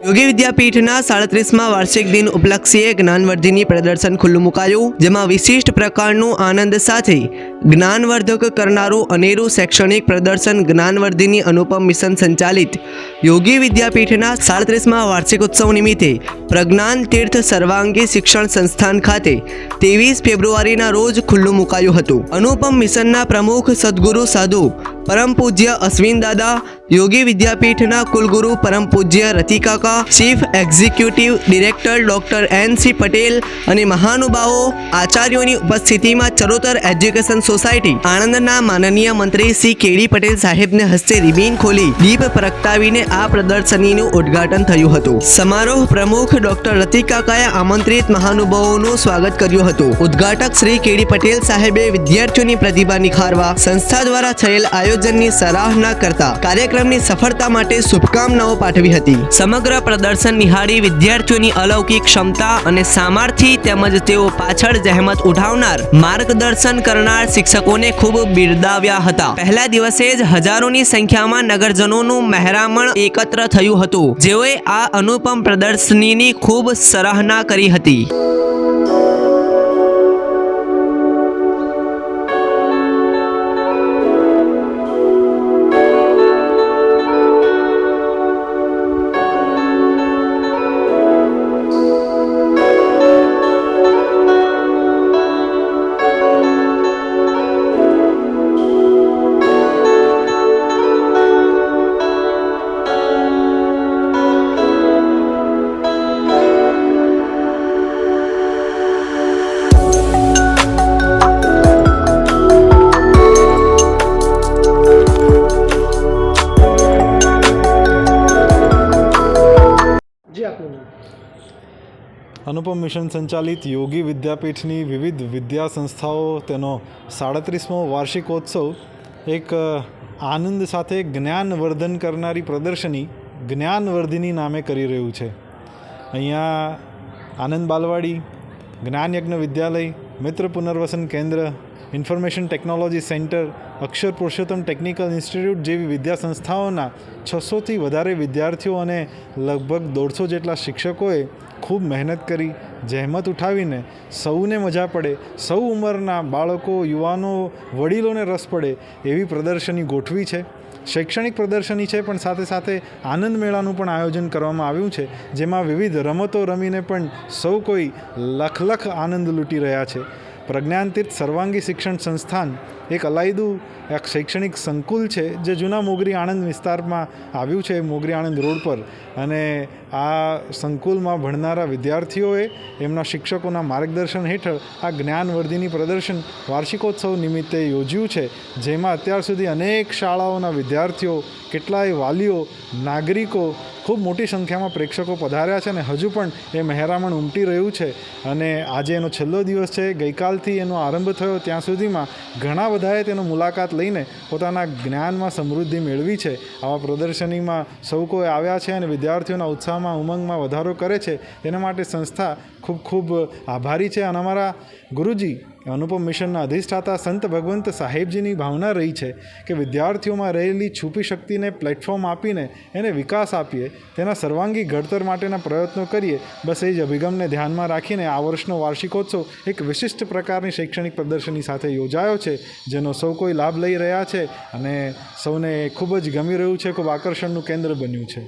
યોગી વિદ્યાપીઠના સાડત્રીસમાં વાર્ષિક દિન ઉપલક્ષીએ જ્ઞાનવર્ધિની પ્રદર્શન ખુલ્લું મુકાયું, જેમાં વિશિષ્ટ પ્રકારનું આનંદ સાથે જ્ઞાનવર્ધક કરનારું અનેરું શૈક્ષણિક પ્રદર્શન જ્ઞાનવર્ધિની અનુપમ મિશન સંચાલિત યોગી વિદ્યાપીઠના સાડત્રીસમાં વાર્ષિક ઉત્સવ નિમિત્તે પ્રજ્ઞાન તીર્થ સર્વાંગી શિક્ષણ સંસ્થાન ખાતે ત્રેવીસ ફેબ્રુઆરીના રોજ ખુલ્લું મુકાયું હતું. અનુપમ મિશનના પ્રમુખ સદગુરુ સાધુ પરમ પૂજ્ય અશ્વિન દાદા, યોગી વિદ્યાપીઠના કુલગુરુ પરમ પૂજ્ય Ratikaka, chief executive director doctor N C Patel અને મહાનુભાવો આચાર્યોની ઉપસ્થિતિમાં ચરોતર એજ્યુકેશન સોસાયટી આણંદના માનનીય મંત્રી શ્રી કેડી પટેલ સાહેબને હસ્તે રિબીન ખોલી દીપ પ્રગટાવીને આ પ્રદર્શનીનું ઉદ્ઘાટન થયું હતું. સમારોહ પ્રમુખ ડોક્ટર રતિકાકાએ આમંત્રિત મહાનુભાવોનું સ્વાગત કર્યું હતું. ઉદ્ઘાટક શ્રી કેડી પટેલ સાહેબે વિદ્યાર્થીઓની પ્રતિભા નિખારવા સંસ્થા દ્વારા થયેલ આયોજનની સરાહના કરતા કાર્યક્રમની સફળતા માટે શુભકામનાઓ પાઠવી હતી. સમગ્ર પ્રદર્શન નિહાળી વિદ્યાર્થીઓની અલૌકિક ક્ષમતા અને સામર્થ્ય તેમજ તેઓ પાછળ જહેમત ઉઠાવનાર માર્ગદર્શન કરનાર શિક્ષકોને ખૂબ બિરદાવ્યા હતા. પહેલા દિવસે જ હજારોની સંખ્યામાં નગરજનોનું મહેરામણ એકત્ર થયું હતું. જેઓએ આ અનુપમ પ્રદર્શનીની ખૂબ સરાહના કરી હતી. જી આપનું અનુપમ મિશન સંચાલિત યોગી વિદ્યાપીઠની વિવિધ વિદ્યા સંસ્થાઓ, તેનો સાડત્રીસમો વાર્ષિકોત્સવ, એક આનંદ સાથે જ્ઞાનવર્ધન કરનારી પ્રદર્શની જ્ઞાનવર્ધિની નામે કરી રહ્યું છે. અહીંયા આનંદ બાલવાડી, જ્ઞાનયજ્ઞ વિદ્યાલય, મિત્ર પુનર્વસન કેન્દ્ર information technology centre, Akshar Purushottam technical institute જેવી વિદ્યા સંસ્થાઓના છસોથી વધારે વિદ્યાર્થીઓ અને લગભગ દોઢસો જેટલા શિક્ષકોએ ખૂબ મહેનત કરી, જહેમત ઉઠાવીને સૌને મજા પડે, સૌ ઉંમરના બાળકો, યુવાનો, વડીલોને રસ પડે એવી પ્રદર્શની ગોઠવી છે. શૈક્ષણિક પ્રદર્શની છે, પણ સાથે સાથે આનંદ મેળાનું પણ આયોજન કરવામાં આવ્યું છે, જેમાં વિવિધ રમતો રમીને પણ સૌ કોઈ લખ લખ આનંદ લૂંટી રહ્યા છે. પ્રજ્ઞાનતીર્થ સર્વાંગી શિક્ષણ સંસ્થાન એક અલાયદું, એક શૈક્ષણિક સંકુલ છે જે જૂના મોગરી આણંદ વિસ્તારમાં આવ્યું છે, મોગરી આણંદ રોડ પર. અને આ સંકુલમાં ભણનારા વિદ્યાર્થીઓએ એમના શિક્ષકોના માર્ગદર્શન હેઠળ આ જ્ઞાનવર્ધિની પ્રદર્શન વાર્ષિકોત્સવ નિમિત્તે યોજ્યું છે, જેમાં અત્યાર સુધી અનેક શાળાઓના વિદ્યાર્થીઓ, કેટલાય વાલીઓ, નાગરિકો ખૂબ મોટી સંખ્યામાં પ્રેક્ષકો પધાર્યા છે અને હજુ પણ એ મહેરામણ ઉમટી રહ્યું છે. અને આજે એનો છેલ્લો દિવસ છે. ગઈકાલથી એનો આરંભ થયો. ત્યાં સુધીમાં ઘણા બધાએ તેનો મુલાકાત લઈને પોતાના જ્ઞાનમાં સમૃદ્ધિ મેળવી છે. આવા પ્રદર્શનીમાં સૌ કોઈ આવ્યા છે અને વિદ્યાર્થીઓના ઉત્સાહમાં, ઉમંગમાં વધારો કરે છે. તેના માટે સંસ્થા ખૂબ ખૂબ આભારી છે. અને અમારા ગુરુજી અનુપમ મિશનના અધિષ્ઠાતા સંત ભગવંત સાહેબજીની ભાવના રહી છે કે વિદ્યાર્થીઓમાં રહેલી છુપી શક્તિને પ્લેટફોર્મ આપીને એને વિકાસ આપીએ, તેના સર્વાંગી ઘડતર માટેના પ્રયત્નો કરીએ, બસ એ જ અભિગમને ધ્યાનમાં રાખીને આ વર્ષનો વાર્ષિકોત્સવ એક વિશિષ્ટ પ્રકારની શૈક્ષણિક પ્રદર્શની સાથે યોજાયો છે, જેનો સૌ કોઈ લાભ લઈ રહ્યા છે અને સૌને ખૂબ જ ગમી રહ્યું છે, ખૂબ આકર્ષણનું કેન્દ્ર બન્યું છે.